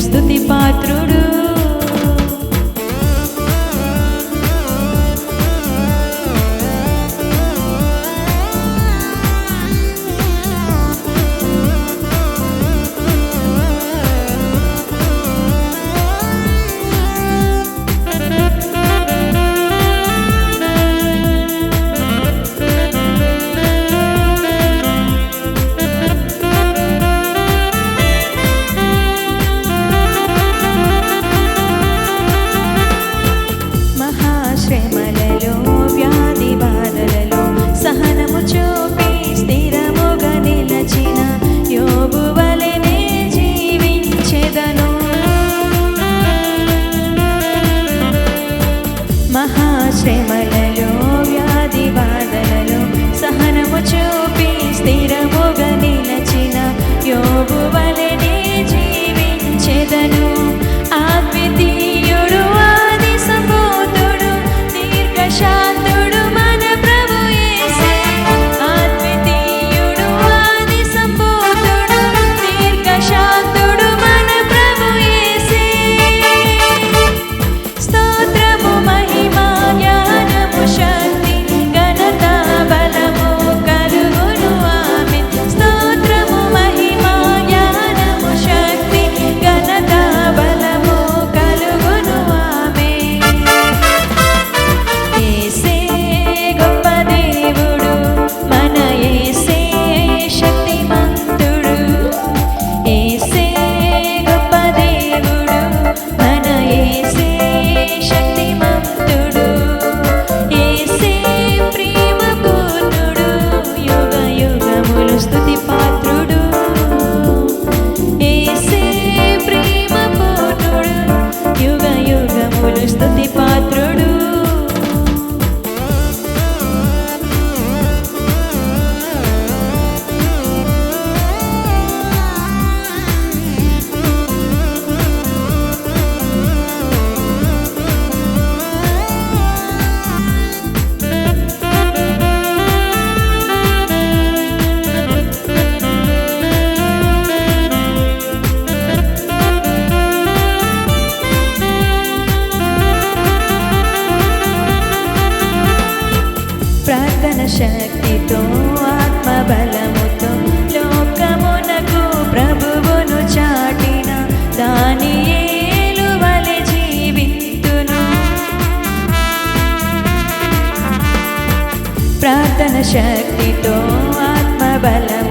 स्तुति पात्र stay my యుగములు స్తుతి check the door at my balance.